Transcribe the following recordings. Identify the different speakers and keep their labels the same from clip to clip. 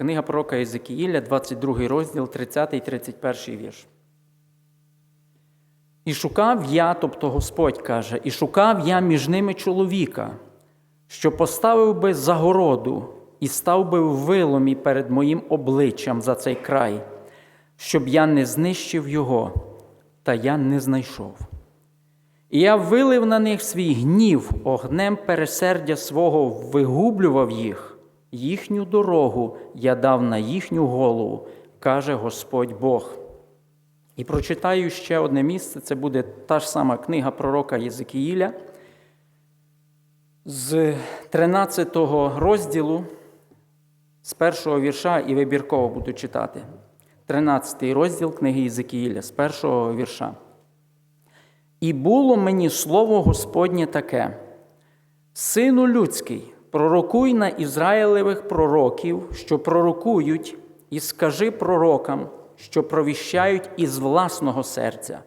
Speaker 1: Книга пророка Єзекіїля, 22 розділ, 30 і 31 вірш. І шукав я, тобто Господь каже, і шукав я між ними чоловіка, що поставив би загороду і став би в виломі перед моїм обличчям за цей край, щоб я не знищив його, та я не знайшов. І я вилив на них свій гнів, огнем пересердя свого вигублював їх, їхню дорогу я дав на їхню голову, каже Господь Бог. І прочитаю ще одне місце, це буде та ж сама книга пророка Єзекіїля з 13 розділу, з першого вірша, і вибірково буду читати. 13 розділ книги Єзекіїля, з першого вірша. І було мені слово Господнє таке: Сину людський, пророкуй на Ізраїлевих пророків, що пророкують, і скажи пророкам, що провіщають із власного серця.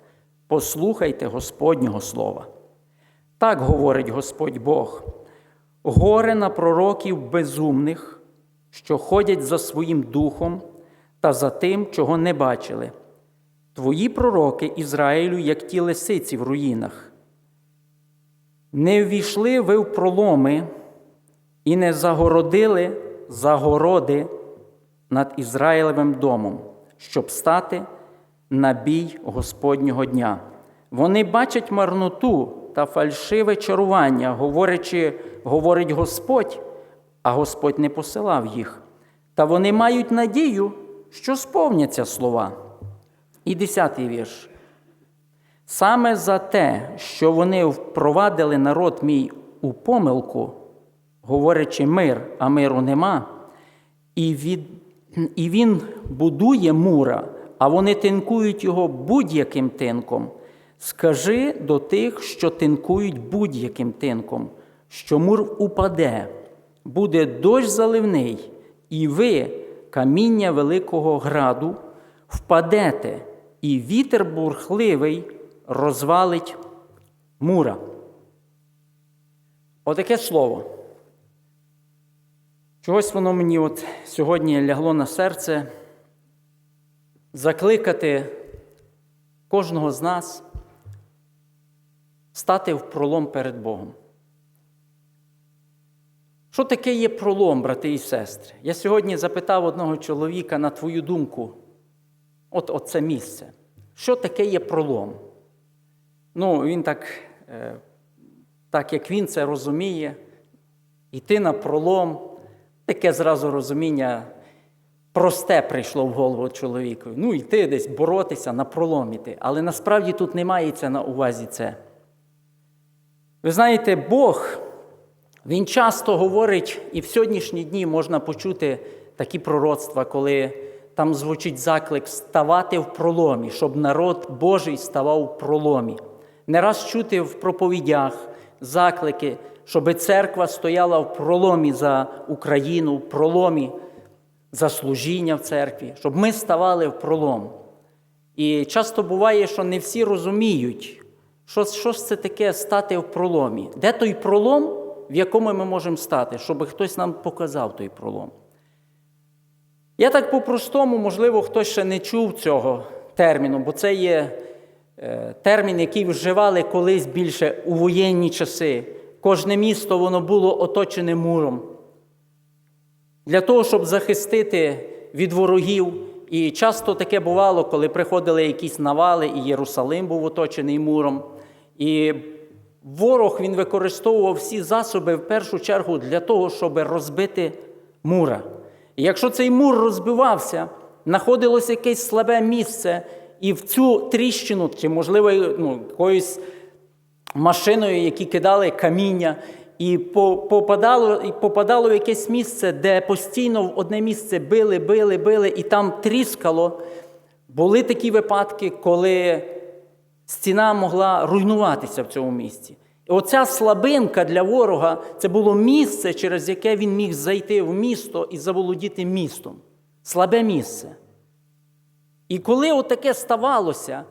Speaker 1: Послухайте Господнього слова. Так говорить Господь Бог: горе на пророків безумних, що ходять за своїм духом та за тим, чого не бачили. Твої пророки Ізраїлю, як ті лисиці в руїнах. Не ввійшли ви в проломи і не загородили загороди над Ізраїлевим домом, щоб стати на бій Господнього дня. Вони бачать марноту та фальшиве чарування, говорячи, говорить Господь, а Господь не посилав їх. Та вони мають надію, що сповняться слова. І десятий вірш. Саме за те, що вони впровадили народ мій у помилку, говорячи мир, а миру нема, і, від, і він будує мура, а вони тинкують його будь-яким тинком. Скажи до тих, що тинкують будь-яким тинком, що мур упаде, буде дощ заливний, і ви, каміння великого граду, впадете, і вітер бурхливий розвалить мура. Отаке слово. Чогось воно мені от сьогодні лягло на серце закликати кожного з нас стати в пролом перед Богом. Що таке є пролом, брати і сестри? Я сьогодні запитав одного чоловіка на твою думку, от, це місце. Що таке є пролом? Ну, він так, е, так як він це розуміє, йти на пролом, таке зразу розуміння просте прийшло в голову чоловіку. Ну, йти десь боротися, на пролом. Але насправді тут не мається на увазі це. Ви знаєте, Бог, Він часто говорить, і в сьогоднішні дні можна почути такі пророцтва, коли там звучить заклик ставати в проломі, щоб народ Божий ставав в проломі. Не раз чути в проповідях заклики, щоб церква стояла в проломі за Україну, в проломі за служіння в церкві, щоб ми ставали в пролом. І часто буває, що не всі розуміють, що, що ж це таке стати в проломі. Де той пролом, в якому ми можемо стати, щоб хтось нам показав той пролом. Я так по-простому, можливо, хтось ще не чув цього терміну, бо це є е, термін, який вживали колись більше у воєнні часи. Кожне місто воно було оточене муром. Для того, щоб захистити від ворогів. І часто таке бувало, коли приходили якісь навали, і Єрусалим був оточений муром. І ворог він використовував всі засоби в першу чергу для того, щоб розбити мура. І якщо цей мур розбивався, знаходилося якесь слабе місце, і в цю тріщину, чи, можливо, ну, якоюсь машиною, які кидали каміння, і попадало і попадало в якесь місце, де постійно в одне місце били, били, били, і там тріскало. Були такі випадки, коли стіна могла руйнуватися в цьому місці. І оця слабинка для ворога це було місце, через яке він міг зайти в місто і заволодіти містом. Слабе місце. І коли отаке ставалося,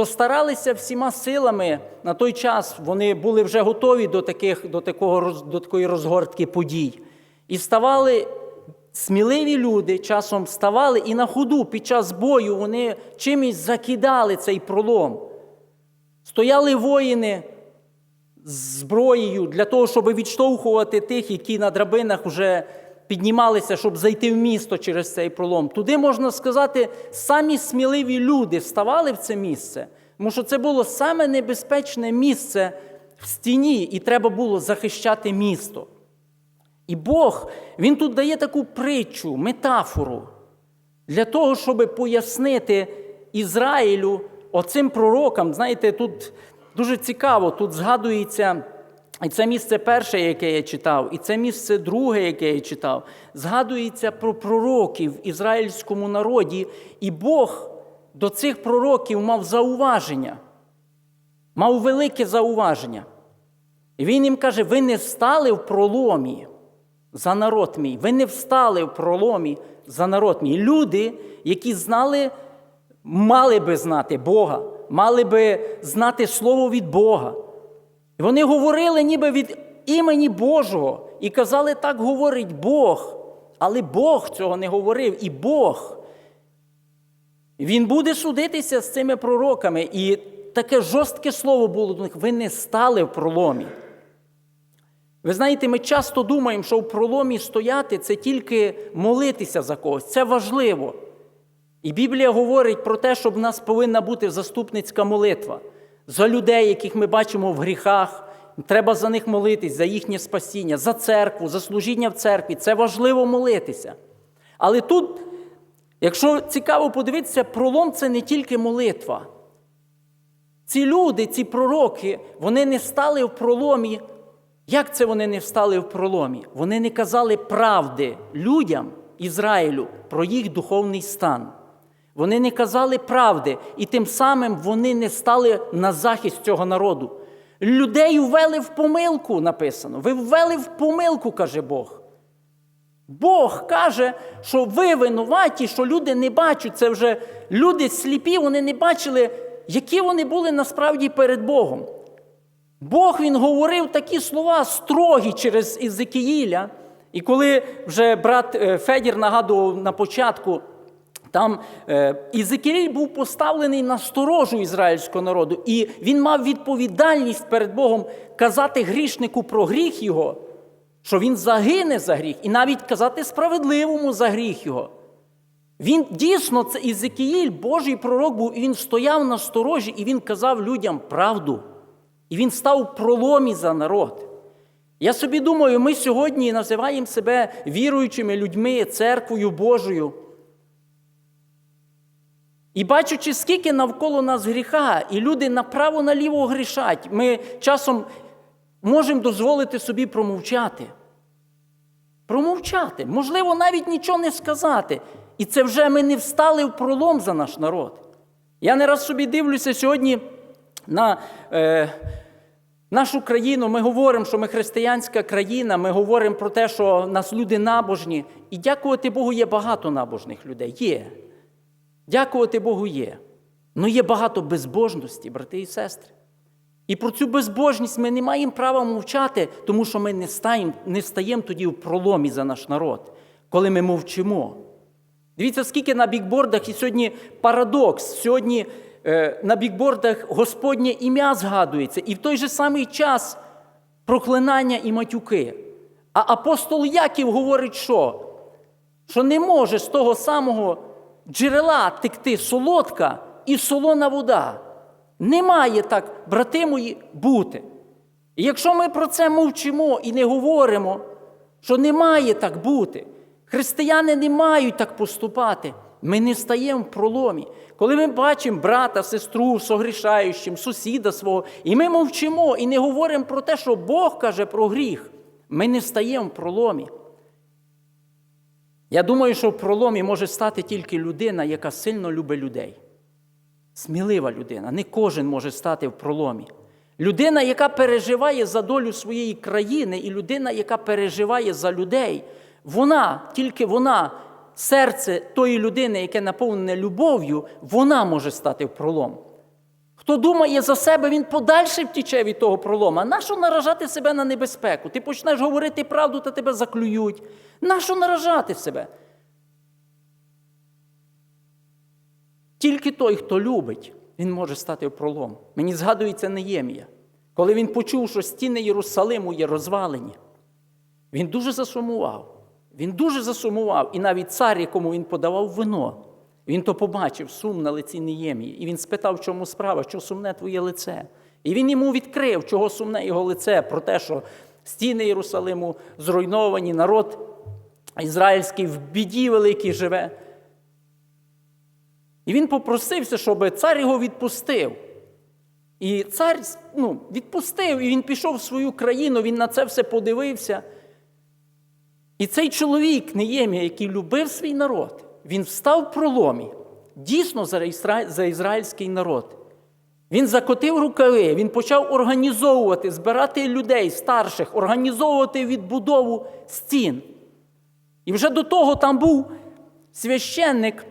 Speaker 1: то старалися всіма силами на той час, вони були вже готові до таких, до, такого, до такої розгортки подій. І ставали сміливі люди часом вставали і на ходу під час бою вони чимось закидали цей пролом. Стояли воїни з зброєю для того, щоб відштовхувати тих, які на драбинах вже піднімалися, щоб зайти в місто через цей пролом. Туди, можна сказати, самі сміливі люди вставали в це місце, тому що це було саме небезпечне місце в стіні, і треба було захищати місто. І Бог, Він тут дає таку притчу, метафору для того, щоб пояснити Ізраїлю оцим пророкам. Знаєте, тут дуже цікаво, тут згадується. І це місце перше, яке я читав, і це місце друге, яке я читав, згадується про пророків в ізраїльському народі, і Бог до цих пророків мав зауваження, мав велике зауваження. І він їм каже: ви не встали в проломі за народ мій, ви не встали в проломі за народ мій. Люди, які знали, мали би знати Бога, мали би знати Слово від Бога. І вони говорили ніби від імені Божого і казали, так говорить Бог. Але Бог цього не говорив, і Бог. Він буде судитися з цими пророками. І таке жорстке слово було до них: ви не стали в проломі. Ви знаєте, ми часто думаємо, що в проломі стояти це тільки молитися за когось. Це важливо. І Біблія говорить про те, що в нас повинна бути заступницька молитва за людей, яких ми бачимо в гріхах. Треба за них молитись, за їхнє спасіння, за церкву, за служіння в церкві. Це важливо молитися. Але тут, якщо цікаво подивитися, пролом це не тільки молитва. Ці люди, ці пророки, вони не стали в проломі. Як це вони не встали в проломі? Вони не казали правди людям Ізраїлю про їх духовний стан. Вони не казали правди, і тим самим вони не стали на захист цього народу. Людей ввели в помилку, написано. Ви ввели в помилку, каже Бог. Бог каже, що ви винуваті, що люди не бачать. Це вже люди сліпі, вони не бачили, які вони були насправді перед Богом. Бог він говорив такі слова строгі через Ізекіїля. І коли вже брат е, Федір нагадував на початку, там е, був поставлений на сторожу ізраїльського народу, і він мав відповідальність перед Богом казати грішнику про гріх його, що він загине за гріх, і навіть казати справедливому за гріх його. Він дійсно, це Ізекіїль, Божий пророк був, і він стояв на сторожі, і він казав людям правду. І він став в проломі за народ. Я собі думаю, ми сьогодні називаємо себе віруючими людьми, церквою Божою. І бачучи, скільки навколо нас гріха, і люди направо-наліво грішать, ми часом можемо дозволити собі промовчати. Промовчати, можливо, навіть нічого не сказати. І це вже ми не встали в пролом за наш народ. Я не раз собі дивлюся сьогодні на е, нашу країну. Ми говоримо, що ми християнська країна, ми говоримо про те, що нас люди набожні. І дякувати Богу, є багато набожних людей. Є. Дякувати Богу є. Ну є багато безбожності, брати і сестри. І про цю безбожність ми не маємо права мовчати, тому що ми не стаємо, не стаємо тоді в проломі за наш народ, коли ми мовчимо. Дивіться, скільки на бікбордах, і сьогодні парадокс. Сьогодні е, на бікбордах Господнє ім'я згадується, і в той же самий час проклинання і матюки. А апостол Яків говорить, що? Що не може з того самого джерела текти солодка і солона вода. Не має так, брати мої, бути. І якщо ми про це мовчимо і не говоримо, що не має так бути, християни не мають так поступати, ми не стаємо в проломі. Коли ми бачимо брата, сестру, согрішаючим, сусіда свого, і ми мовчимо і не говоримо про те, що Бог каже про гріх, ми не стаємо в проломі. Я думаю, що в проломі може стати тільки людина, яка сильно любить людей. Смілива людина. Не кожен може стати в проломі. Людина, яка переживає за долю своєї країни, і людина, яка переживає за людей, вона, тільки вона, серце тої людини, яке наповнене любов'ю, вона може стати в пролом. Хто думає за себе, він подальше втіче від того пролома. Нащо наражати себе на небезпеку? Ти почнеш говорити правду, та тебе заклюють. Нащо наражати себе? Тільки той, хто любить, він може стати в пролом. Мені згадується Неємія, коли він почув, що стіни Єрусалиму є розвалені. Він дуже засумував. Він дуже засумував. І навіть цар, якому він подавав вино, він то побачив сум на лиці Неємії. І він спитав, в чому справа, що сумне твоє лице. І він йому відкрив, чого сумне його лице, про те, що стіни Єрусалиму зруйновані, народ ізраїльський в біді великій живе. І він попросився, щоб цар його відпустив. І цар ну, відпустив, і він пішов в свою країну, він на це все подивився. І цей чоловік, Неємія, який любив свій народ, він встав в проломі, дійсно за, ізра... за ізраїльський народ. Він закотив рукави, він почав організовувати, збирати людей старших, організовувати відбудову стін. І вже до того там був священник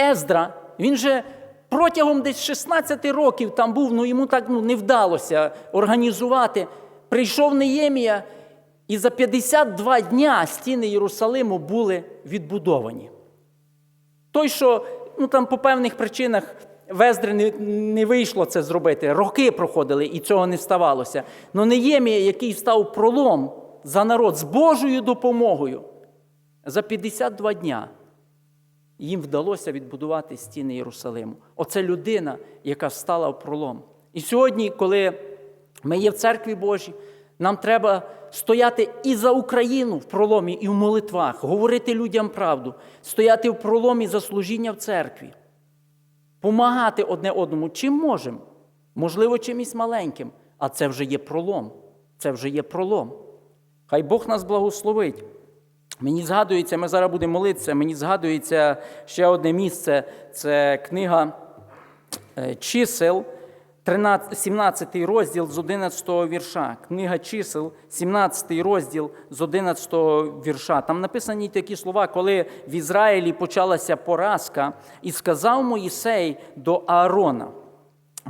Speaker 1: Ездра, він же протягом десь 16 років там був, ну йому так ну, не вдалося організувати. Прийшов Неємія, і за 52 дня стіни Єрусалиму були відбудовані. Той, що ну, там по певних причинах в Ездри не, не вийшло це зробити, роки проходили і цього не ставалося. Но Неємія, який став пролом за народ з Божою допомогою, за 52 дня їм вдалося відбудувати стіни Єрусалиму. Оце людина, яка стала в пролом. І сьогодні, коли ми є в церкві Божій, нам треба стояти і за Україну в проломі, і в молитвах, говорити людям правду, стояти в проломі за служіння в церкві, помагати одне одному, чим можемо, можливо, чимось маленьким, а це вже є пролом. Це вже є пролом. Хай Бог нас благословить. Мені згадується, ми зараз будемо молитися, мені згадується ще одне місце це книга е, чисел, 13, 17 розділ з 11 вірша. Книга чисел, 17 розділ з 11 вірша. Там написані такі слова, коли в Ізраїлі почалася поразка, і сказав Моїсей до Аарона: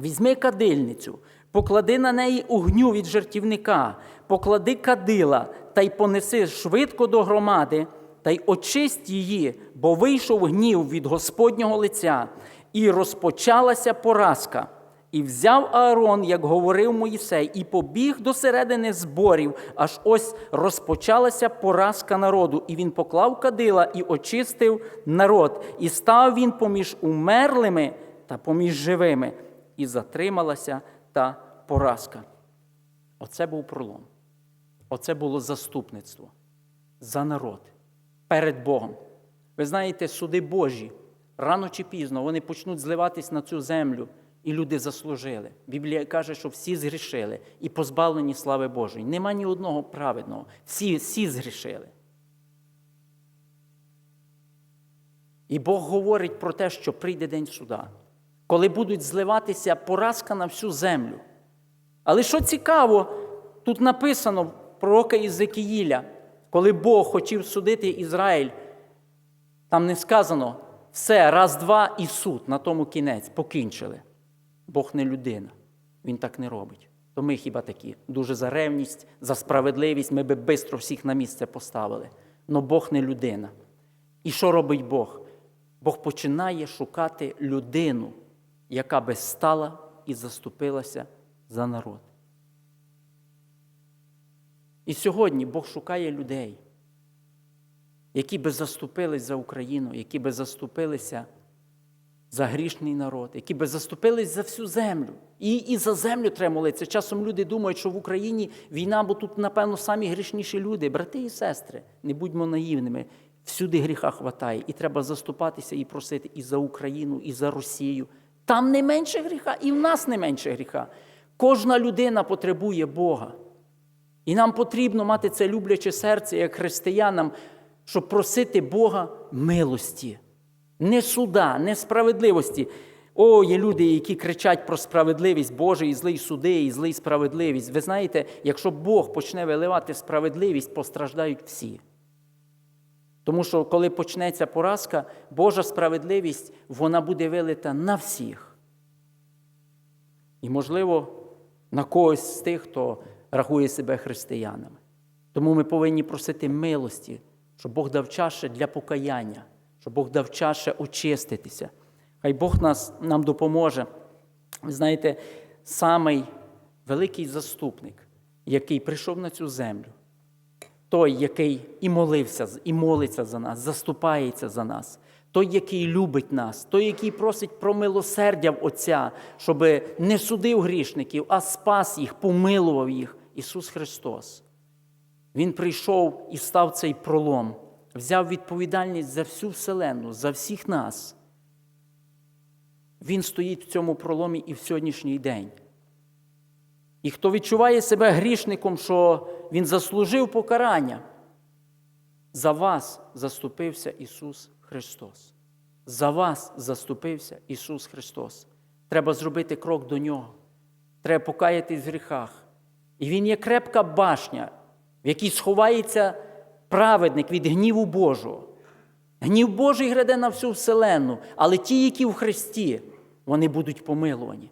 Speaker 1: візьми кадильницю, поклади на неї огню від жертівника, поклади кадила та й понеси швидко до громади, та й очисть її, бо вийшов гнів від Господнього лиця, і розпочалася поразка. І взяв Аарон, як говорив Моїсей, і побіг до середини зборів, аж ось розпочалася поразка народу. І він поклав кадила і очистив народ. І став він поміж умерлими та поміж живими, і затрималася та поразка. Оце був пролом. Оце було заступництво за народ перед Богом. Ви знаєте, суди Божі рано чи пізно вони почнуть зливатись на цю землю, і люди заслужили. Біблія каже, що всі згрішили і позбавлені слави Божої. Нема ні одного праведного. Всі, всі згрішили. І Бог говорить про те, що прийде день суда, коли будуть зливатися поразка на всю землю. Але що цікаво, тут написано пророка Ізекіїля, коли Бог хотів судити Ізраїль, там не сказано все, раз, два і суд, на тому кінець, покінчили. Бог не людина, Він так не робить. То ми хіба такі дуже за ревність, за справедливість, ми би швидко всіх на місце поставили. Но Бог не людина. І що робить Бог? Бог починає шукати людину, яка би стала і заступилася за народ. І сьогодні Бог шукає людей, які би заступились за Україну, які би заступилися за грішний народ, які би заступились за всю землю. І і за землю треба молитися. Часом люди думають, що в Україні війна, бо тут, напевно, самі грішніші люди, брати і сестри, не будьмо наївними. Всюди гріха хватає, і треба заступатися і просити і за Україну, і за Росію. Там не менше гріха, і в нас не менше гріха. Кожна людина потребує Бога. І нам потрібно мати це любляче серце, як християнам, щоб просити Бога милості, не суда, не справедливості. О, є люди, які кричать про справедливість Боже, і злий суди, і злий справедливість. Ви знаєте, якщо Бог почне виливати справедливість, постраждають всі. Тому що, коли почнеться поразка, Божа справедливість, вона буде вилита на всіх. і, можливо, на когось з тих, хто рахує себе християнами. Тому ми повинні просити милості, щоб Бог дав час для покаяння, щоб Бог дав час ще очиститися. Хай Бог нас, нам допоможе. Ви знаєте, самий великий заступник, який прийшов на цю землю, той, який і молився, і молиться за нас, заступається за нас, той, який любить нас, той, який просить про милосердя в Отця, щоб не судив грішників, а спас їх, помилував їх Ісус Христос. Він прийшов і став цей пролом, взяв відповідальність за всю вселенну, за всіх нас. Він стоїть в цьому проломі і в сьогоднішній день. І хто відчуває себе грішником, що він заслужив покарання, за вас заступився Ісус Христос. За вас заступився Ісус Христос. Треба зробити крок до Нього. Треба покаятись в гріхах. І Він є крепка башня, в якій сховається праведник від гніву Божого. Гнів Божий гряде на всю вселенну, але ті, які в Христі, вони будуть помилувані.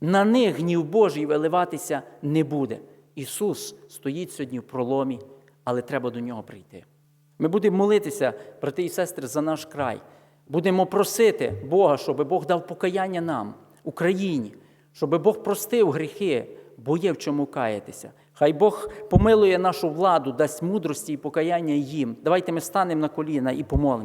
Speaker 1: На них гнів Божий виливатися не буде. Ісус стоїть сьогодні в проломі, але треба до нього прийти. Ми будемо молитися, брати і сестри, за наш край. Будемо просити Бога, щоб Бог дав покаяння нам, Україні, щоб Бог простив гріхи, бо є в чому каятися. Хай Бог помилує нашу владу, дасть мудрості і покаяння їм. Давайте ми станемо на коліна і помолимо.